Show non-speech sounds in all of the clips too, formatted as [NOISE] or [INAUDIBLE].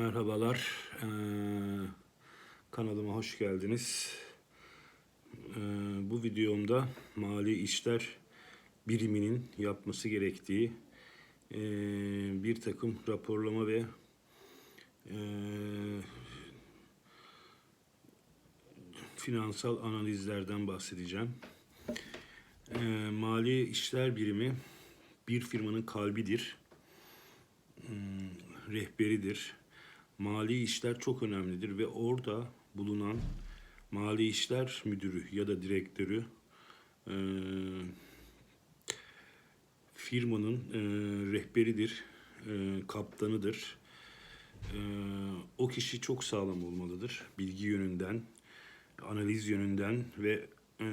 Merhabalar, Ee, kanalıma hoş geldiniz. Ee, bu videomda mali işler biriminin yapması gerektiği ee, bir takım raporlama ve ee, finansal analizlerden bahsedeceğim. Ee, mali işler birimi bir firmanın kalbidir rehberidir. Mali işler çok önemlidir ve orada bulunan mali işler müdürü ya da direktörü e, firmanın e, rehberidir, e, kaptanıdır. E, o kişi çok sağlam olmalıdır. Bilgi yönünden, analiz yönünden ve e,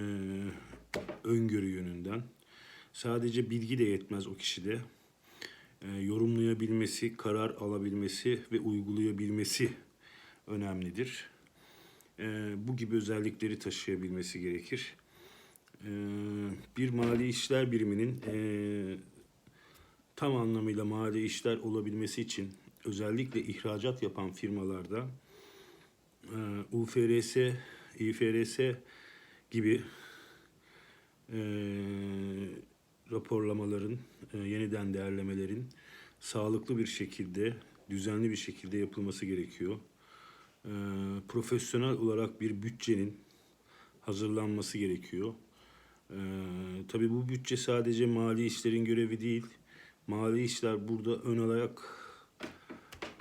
öngörü yönünden. Sadece bilgi de yetmez o kişide yorumlayabilmesi, karar alabilmesi ve uygulayabilmesi önemlidir. E, bu gibi özellikleri taşıyabilmesi gerekir. E, bir mali işler biriminin e, tam anlamıyla mali işler olabilmesi için özellikle ihracat yapan firmalarda e, UFRS, İFRS gibi e, raporlamaların, e, yeniden değerlemelerin sağlıklı bir şekilde, düzenli bir şekilde yapılması gerekiyor. E, profesyonel olarak bir bütçenin hazırlanması gerekiyor. E, tabii bu bütçe sadece mali işlerin görevi değil. Mali işler burada ön ayak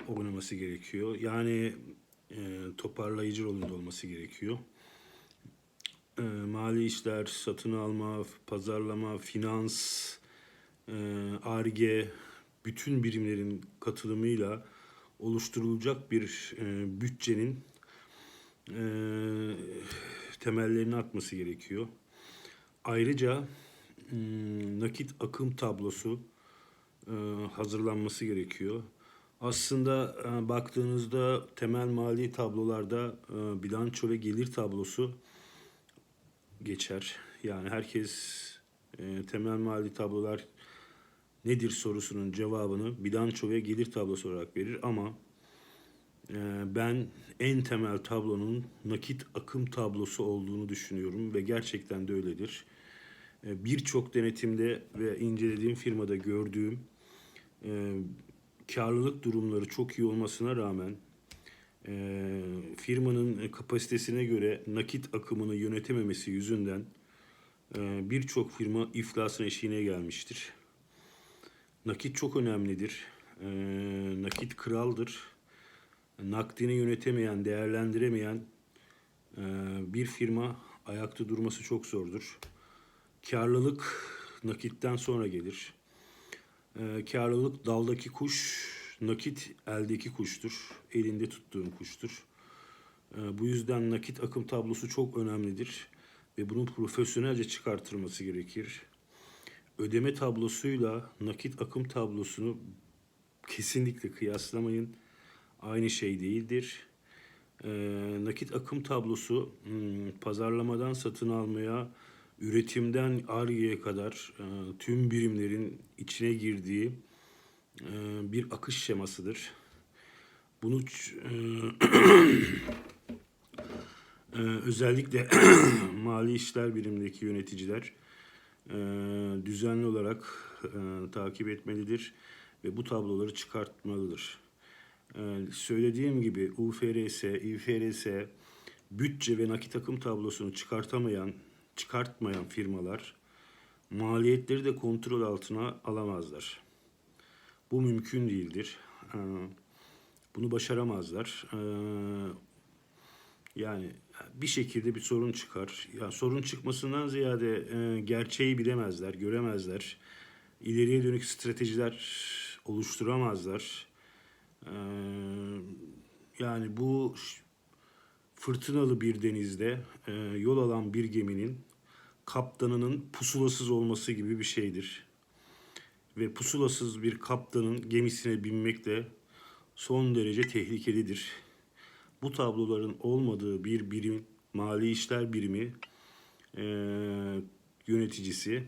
oynaması gerekiyor. Yani e, toparlayıcı rolünde olması gerekiyor e, mali işler, satın alma, pazarlama, finans, e, ARGE, bütün birimlerin katılımıyla oluşturulacak bir e, bütçenin e, temellerini atması gerekiyor. Ayrıca m, nakit akım tablosu e, hazırlanması gerekiyor. Aslında e, baktığınızda temel mali tablolarda e, bilanço ve gelir tablosu geçer. Yani herkes e, temel mali tablolar nedir sorusunun cevabını bilanço ve gelir tablosu olarak verir ama e, ben en temel tablonun nakit akım tablosu olduğunu düşünüyorum ve gerçekten de öyledir. E, Birçok denetimde ve incelediğim firmada gördüğüm e, karlılık durumları çok iyi olmasına rağmen e, firmanın kapasitesine göre nakit akımını yönetememesi yüzünden e, birçok firma iflasın eşiğine gelmiştir. Nakit çok önemlidir. E, nakit kraldır. Nakdini yönetemeyen, değerlendiremeyen e, bir firma ayakta durması çok zordur. Karlılık nakitten sonra gelir. E, karlılık daldaki kuş, nakit eldeki kuştur. Elinde tuttuğun kuştur. E, bu yüzden nakit akım tablosu çok önemlidir ve bunun profesyonelce çıkartılması gerekir. Ödeme tablosuyla nakit akım tablosunu kesinlikle kıyaslamayın. Aynı şey değildir. E, nakit akım tablosu hmm, pazarlamadan satın almaya, üretimden ARGE'ye kadar e, tüm birimlerin içine girdiği bir akış şemasıdır. Bunu e, [COUGHS] e, özellikle [COUGHS] mali işler birimindeki yöneticiler e, düzenli olarak takip etmelidir ve bu tabloları çıkartmalıdır. Söylediğim gibi UFRS, İFRS, bütçe ve nakit akım tablosunu çıkartamayan, çıkartmayan firmalar maliyetleri de kontrol altına alamazlar. Bu mümkün değildir. Ee, Bunu başaramazlar. Ee, Yani bir şekilde bir sorun çıkar. Ya sorun çıkmasından ziyade e, gerçeği bilemezler, göremezler. İleriye dönük stratejiler oluşturamazlar. Ee, Yani bu fırtınalı bir denizde e, yol alan bir geminin kaptanının pusulasız olması gibi bir şeydir ve pusulasız bir kaptanın gemisine binmek de son derece tehlikelidir. Bu tabloların olmadığı bir birim, mali işler birimi eee, yöneticisi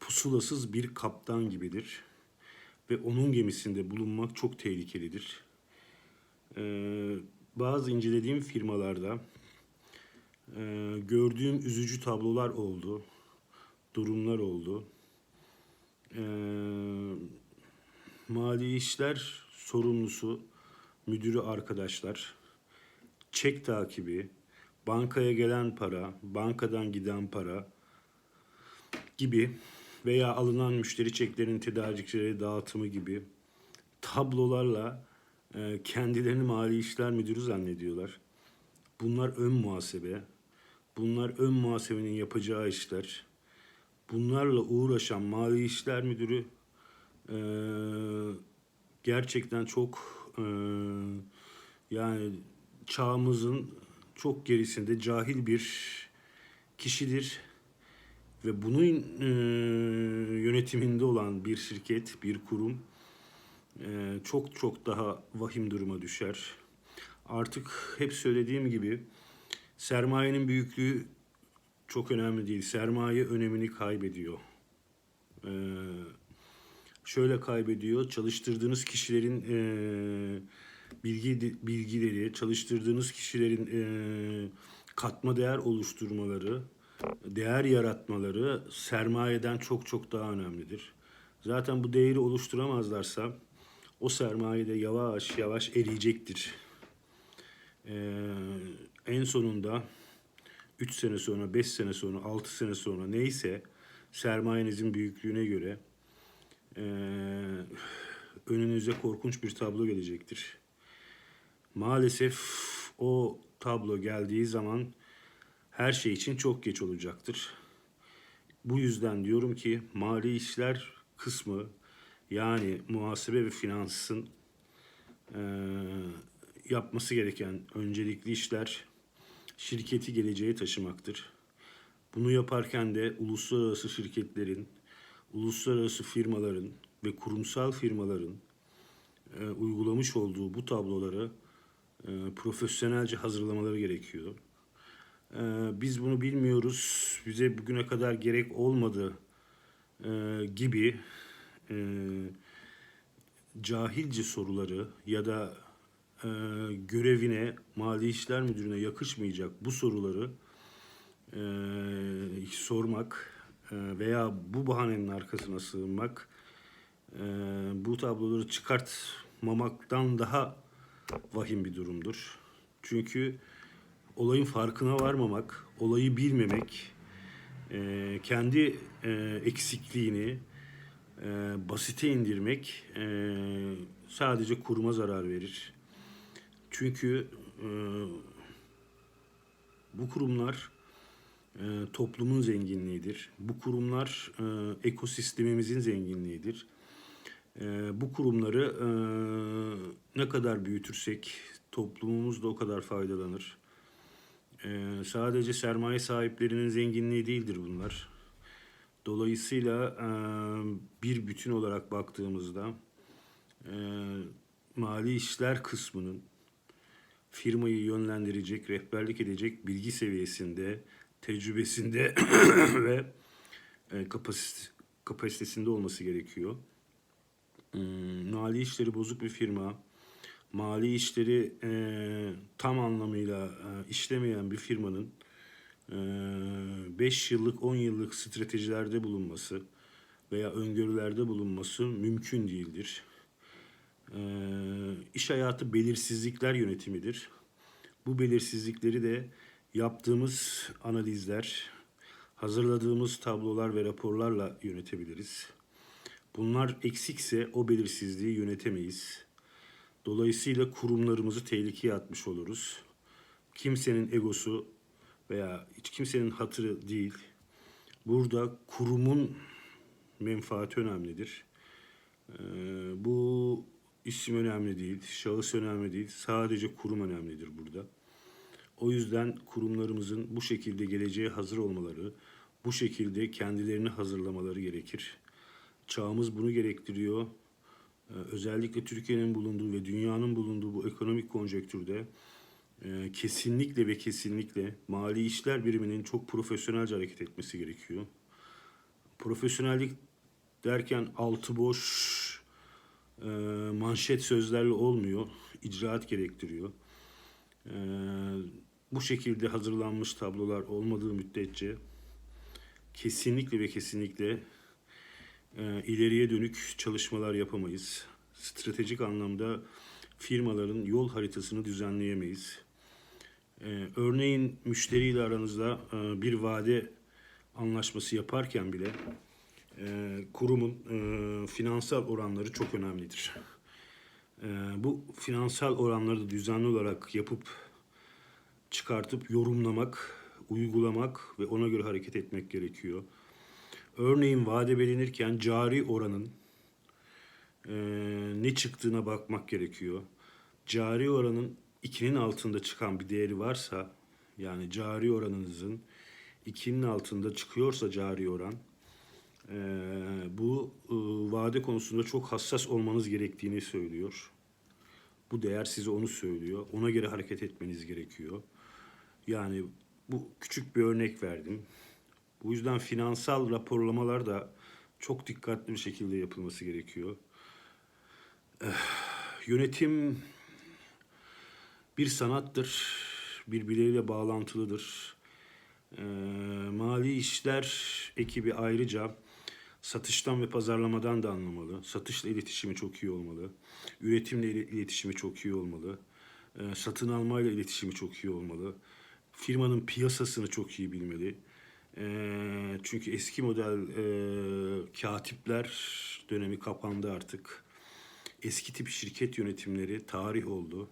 pusulasız bir kaptan gibidir ve onun gemisinde bulunmak çok tehlikelidir. Ee, bazı incelediğim firmalarda e, gördüğüm üzücü tablolar oldu, durumlar oldu. Ee, mali işler sorumlusu, müdürü arkadaşlar, çek takibi, bankaya gelen para, bankadan giden para gibi veya alınan müşteri çeklerinin tedarikçilere dağıtımı gibi tablolarla e, kendilerini mali işler müdürü zannediyorlar. Bunlar ön muhasebe. Bunlar ön muhasebenin yapacağı işler. Bunlarla uğraşan mali işler müdürü e, gerçekten çok e, yani çağımızın çok gerisinde cahil bir kişidir ve bunun e, yönetiminde olan bir şirket, bir kurum e, çok çok daha vahim duruma düşer. Artık hep söylediğim gibi sermayenin büyüklüğü çok önemli değil. Sermaye önemini kaybediyor. Ee, şöyle kaybediyor. Çalıştırdığınız kişilerin e, bilgi bilgileri, çalıştırdığınız kişilerin e, katma değer oluşturmaları, değer yaratmaları sermayeden çok çok daha önemlidir. Zaten bu değeri oluşturamazlarsa o sermaye de yavaş yavaş eriyecektir. Ee, en sonunda 3 sene sonra, 5 sene sonra, 6 sene sonra neyse sermayenizin büyüklüğüne göre ee, önünüze korkunç bir tablo gelecektir. Maalesef o tablo geldiği zaman her şey için çok geç olacaktır. Bu yüzden diyorum ki mali işler kısmı yani muhasebe ve finansın e, yapması gereken öncelikli işler şirketi geleceğe taşımaktır. Bunu yaparken de uluslararası şirketlerin, uluslararası firmaların ve kurumsal firmaların e, uygulamış olduğu bu tabloları e, profesyonelce hazırlamaları gerekiyor. E, biz bunu bilmiyoruz, bize bugüne kadar gerek olmadı e, gibi e, cahilce soruları ya da e, görevine, Mali İşler Müdürü'ne yakışmayacak bu soruları e, sormak e, veya bu bahanenin arkasına sığınmak e, bu tabloları çıkartmamaktan daha vahim bir durumdur. Çünkü olayın farkına varmamak, olayı bilmemek, e, kendi e, eksikliğini e, basite indirmek e, sadece kuruma zarar verir. Çünkü e, bu kurumlar e, toplumun zenginliğidir. Bu kurumlar e, ekosistemimizin zenginliğidir. E, bu kurumları e, ne kadar büyütürsek toplumumuz da o kadar faydalanır. E, sadece sermaye sahiplerinin zenginliği değildir bunlar. Dolayısıyla e, bir bütün olarak baktığımızda e, mali işler kısmının firmayı yönlendirecek, rehberlik edecek bilgi seviyesinde, tecrübesinde [CLEARS THROAT] ve e, kapasit kapasitesinde olması gerekiyor. Hmm, mali işleri bozuk bir firma, mali işleri e, tam anlamıyla e, işlemeyen bir firmanın 5 yıllık 10 yıllık stratejilerde bulunması veya öngörülerde bulunması mümkün değildir. İş hayatı belirsizlikler yönetimidir. Bu belirsizlikleri de yaptığımız analizler, hazırladığımız tablolar ve raporlarla yönetebiliriz. Bunlar eksikse o belirsizliği yönetemeyiz. Dolayısıyla kurumlarımızı tehlikeye atmış oluruz. Kimsenin egosu veya hiç kimsenin hatırı değil. Burada kurumun menfaati önemlidir. Ee, bu isim önemli değil, şahıs önemli değil. Sadece kurum önemlidir burada. O yüzden kurumlarımızın bu şekilde geleceğe hazır olmaları, bu şekilde kendilerini hazırlamaları gerekir. Çağımız bunu gerektiriyor. Ee, özellikle Türkiye'nin bulunduğu ve dünyanın bulunduğu bu ekonomik konjektürde e, kesinlikle ve kesinlikle mali işler biriminin çok profesyonelce hareket etmesi gerekiyor. Profesyonellik derken altı boş e, manşet sözlerle olmuyor. icraat gerektiriyor. E, bu şekilde hazırlanmış tablolar olmadığı müddetçe kesinlikle ve kesinlikle e, ileriye dönük çalışmalar yapamayız. Stratejik anlamda firmaların yol haritasını düzenleyemeyiz. E, örneğin müşteriyle aranızda e, bir vade anlaşması yaparken bile e, kurumun e, finansal oranları çok önemlidir. E, bu finansal oranları da düzenli olarak yapıp çıkartıp yorumlamak, uygulamak ve ona göre hareket etmek gerekiyor. Örneğin vade belirlenirken cari oranın e, ne çıktığına bakmak gerekiyor. Cari oranın 2'nin altında çıkan bir değeri varsa yani cari oranınızın 2'nin altında çıkıyorsa cari oran e, bu e, vade konusunda çok hassas olmanız gerektiğini söylüyor. Bu değer size onu söylüyor. Ona göre hareket etmeniz gerekiyor. Yani bu küçük bir örnek verdim. Bu yüzden finansal raporlamalar da çok dikkatli bir şekilde yapılması gerekiyor. Eh, yönetim bir sanattır, birbirleriyle bağlantılıdır. Ee, mali işler ekibi ayrıca satıştan ve pazarlamadan da anlamalı. Satışla iletişimi çok iyi olmalı. Üretimle ile- iletişimi çok iyi olmalı. Ee, satın almayla iletişimi çok iyi olmalı. Firmanın piyasasını çok iyi bilmeli. Ee, çünkü eski model e, katipler dönemi kapandı artık. Eski tip şirket yönetimleri tarih oldu.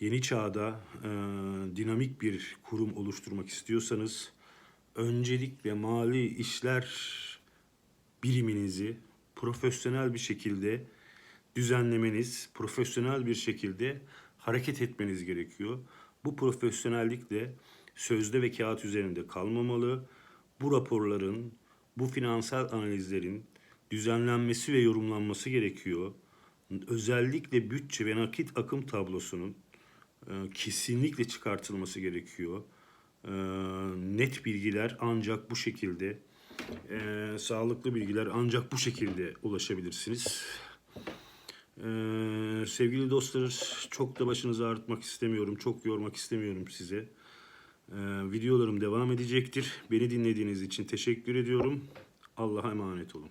Yeni çağda e, dinamik bir kurum oluşturmak istiyorsanız öncelikle mali işler biriminizi profesyonel bir şekilde düzenlemeniz, profesyonel bir şekilde hareket etmeniz gerekiyor. Bu profesyonellik de sözde ve kağıt üzerinde kalmamalı. Bu raporların, bu finansal analizlerin düzenlenmesi ve yorumlanması gerekiyor. Özellikle bütçe ve nakit akım tablosunun e, kesinlikle çıkartılması gerekiyor. E, net bilgiler ancak bu şekilde, e, sağlıklı bilgiler ancak bu şekilde ulaşabilirsiniz. E, sevgili dostlar, çok da başınızı ağrıtmak istemiyorum, çok yormak istemiyorum size. E, videolarım devam edecektir. Beni dinlediğiniz için teşekkür ediyorum. Allah'a emanet olun.